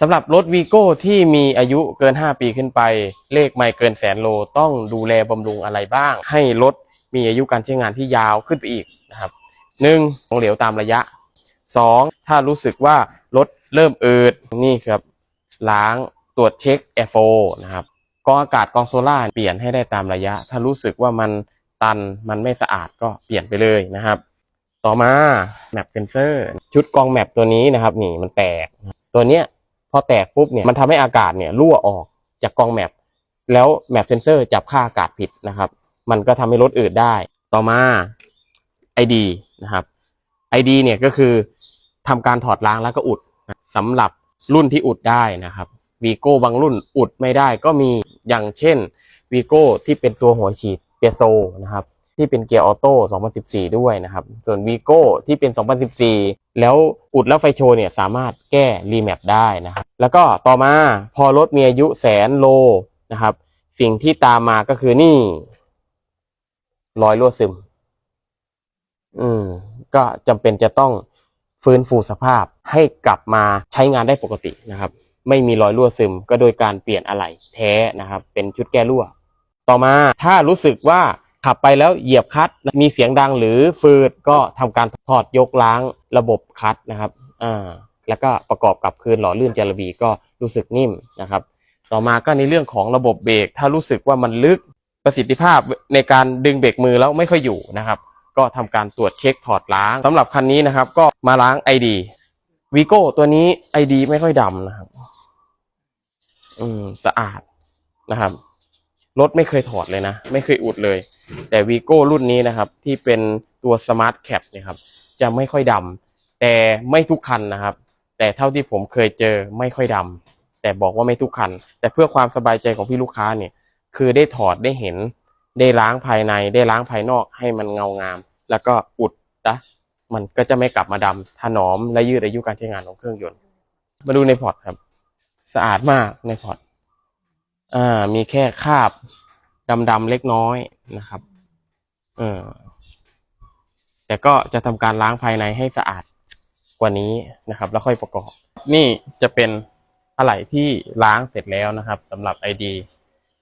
สำหรับรถวีโก้ที่มีอายุเกิน 5 ปีขึ้นไป เลขไม่เกินแสนโลต้องดูแลบำรุงอะไรบ้าง ให้รถมีอายุการใช้งานที่ยาวขึ้นไปอีกนะครับหนึ่งของเหลวตามระยะสองถ้ารู้สึกว่ารถเริ่มอืดนี่ครับล้างตรวจเช็คแอร์โฟนะครับกองอากาศกองโซล่าเปลี่ยนให้ได้ตามระยะ ถ้ารู้สึกว่ามันตันมันไม่สะอาดก็เปลี่ยนไปเลยนะครับ ต่อมาแมปเซนเซอร์ชุดกองแมปตัวนี้นะครับนี่มันแตกตัวเนี้ย พอแตกปุ๊บเนี่ยมันทำให้อากาศเนี่ยรั่วออกจากกองแมปแล้วแมปเซนเซอร์จับค่าอากาศผิดนะครับ มันก็ทำให้รถอืดได้ ต่อมา ID นะครับ ID เนี่ยก็คือทำการถอดล้างแล้วก็อุดนะสำหรับรุ่นที่อุดได้นะครับวีโก้บางรุ่นอุดไม่ได้ก็มีอย่างเช่นวีโก้ที่เป็นตัวหัวฉีดเปียโซนะครับ ที่เป็นเกียร์ออโต้2014 ด้วยนะครับ ส่วนวีโก้ที่เป็น 2014 แล้วอุดแล้วไฟโชว์เนี่ยสามารถแก้รีแมปได้นะครับ แล้วก็ต่อมาพอรถมีอายุแสนโลนะครับ สิ่งที่ตามมาก็คือนี่ รอยรั่วซึม อืม ก็จำเป็นจะต้องฟื้นฟูสภาพให้กลับมาใช้งานได้ปกตินะครับ ไม่มีรอยรั่วซึม ก็โดยการเปลี่ยนอะไหล่แท้นะครับ เป็นชุดแก้รั่ว ต่อมาถ้ารู้สึกว่า ขับไปแล้วเหยียบคลัตช์มีเสียงดังหรือฟืดก็ทำการถอดยกล้างระบบคลัตช์นะครับอ่าแล้วก็ประกอบกับคืนหล่อลื่นจารบีก็รู้สึกนิ่มนะครับ ต่อมาก็ในเรื่องของระบบเบรกถ้ารู้สึกว่ามันลึกประสิทธิภาพในการดึงเบรกมือแล้วไม่ค่อยอยู่นะครับ ก็ทำการตรวจเช็คถอดล้างสำหรับคันนี้นะครับ ก็มาล้างไอดีวีโก้ตัวนี้ไอดีไม่ค่อยดำนะครับ อืมสะอาดนะครับรถไม่เคยถอดเลยนะ ไม่เคยอุดเลย แต่วีโก้รุ่นนี้นะครับ ที่เป็นตัวสมาร์ทแคปเนี่ยครับ จะไม่ค่อยดำแต่ไม่ทุกคันนะครับ แต่เท่าที่ผมเคยเจอไม่ค่อยดำแต่บอกว่าไม่ทุกคัน แต่เพื่อความสบายใจของพี่ลูกค้าเนี่ย คือได้ถอดได้เห็น ได้ล้างภายในได้ล้างภายนอกให้มันเงางาม แล้วก็อุดนะมันก็จะไม่กลับมาดำถนอมและยืดอายุการใช้งานของเครื่องยนต์ มาดูในพอร์ตครับ สะอาดมากในพอร์ตอ่ามีแค่คราบดำๆเล็กน้อยนะครับ เออแต่ก็จะทำการล้างภายในให้สะอาดกว่านี้นะครับ แล้วค่อยประกอบ นี่จะเป็นอะไหล่ที่ล้างเสร็จแล้วนะครับสำหรับ ID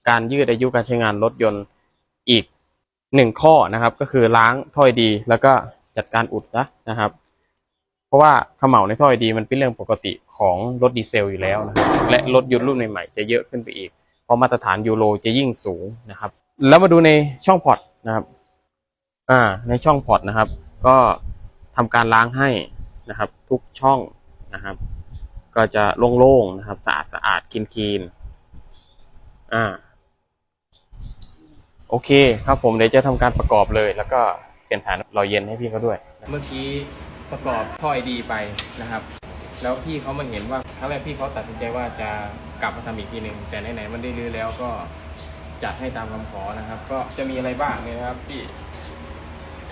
การยืดอายุการใช้งานรถยนต์อีกหนึ่งข้อนะครับ ก็คือล้างถ้อยดี แล้วก็จัดการอุดนะนะครับ เพราะว่าเขม่าในถ้อยดี มันเป็นเรื่องปกติของรถดีเซลอยู่แล้วนะครับ และรถยนต์รุ่นใหม่ๆจะเยอะขึ้นไปอีก เพราะมาตรฐานยูโรจะยิ่งสูงนะครับ แล้วมาดูในช่องพอร์ตนะครับ อ่า ในช่องพอร์ตนะครับ ก็ทำการล้างให้นะครับ ทุกช่องนะครับ ก็จะโล่งๆนะครับ สะอาดสะอาดคลีนๆอ่า โอเคครับผมเดี๋ยวจะทำการประกอบเลย แล้วก็เปลี่ยนฐานรอเย็นให้พี่เขาด้วย เมื่อกี้ประกอบท่อไอดีไปนะครับแล้วพี่เขามาเห็นว่าครั้งแรกพี่เขาตัดสินใจว่าจะกลับมาทำอีกทีหนึ่งแต่ไหนๆมันได้รื้อแล้วก็จัดให้ตามคำขอนะครับ ก็จะมีอะไรบ้างเนี่ยนะครับพี่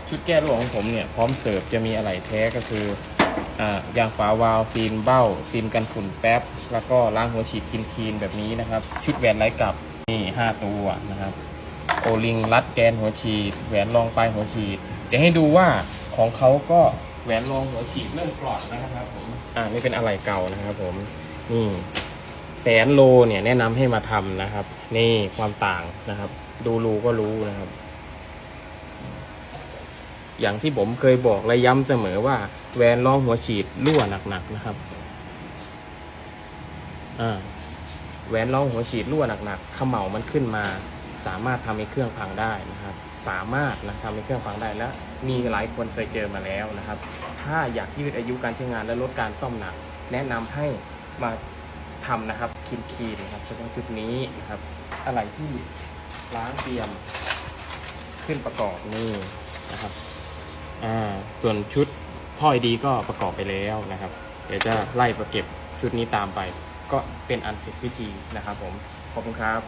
ชุดแก้รั่วของผมเนี่ยพร้อมเสิร์ฟจะมีอะไรแท้ก็คืออ่ายางฝาวาล์วซีนเบ้า ซีนกันฝุ่นแป๊บ แล้วก็ล้างหัวฉีดกินคีนแบบนี้นะครับ ชุดแหวนไร้กลับนี่ห้าตัวนะครับ โอลิงรัดแกนหัวฉีด แหวนรองปลายหัวฉีด จะให้ดูว่าของเขาก็แหวนรองหัวฉีดเริ่มปลอดนะครับผมอ่านี่เป็นอะไรเก่านะครับผมนี่แสนโลเนี่ยแนะนำให้มาทำนะครับ นี่ความต่างนะครับ ดูรูก็รู้นะครับ อย่างที่ผมเคยบอกและย้ำเสมอว่า แวนรองหัวฉีดรั่วหนักๆนะครับแหวนรองหัวฉีดรั่วหนักๆเขม่ามันขึ้นมา สามารถทำให้เครื่องพังได้นะครับ สามารถนะทำให้เครื่องพังได้และมีหลายคนเคยเจอมาแล้วนะครับ ถ้าอยากยืดอายุการใช้งานและลดการซ่อมหนัก แนะนำให้มาทำนะครับคีนคีนนะครับเฉพาะชุดนี้นะครับ อะไรที่ล้างเตรียมขึ้นประกอบนี่นะครับ ส่วนชุดท่อยดีก็ประกอบไปแล้วนะครับ เดี๋ยวจะไล่ประเก็บชุดนี้ตามไป ก็เป็นอันเสร็จพิธีนะครับผม ขอบคุณครับ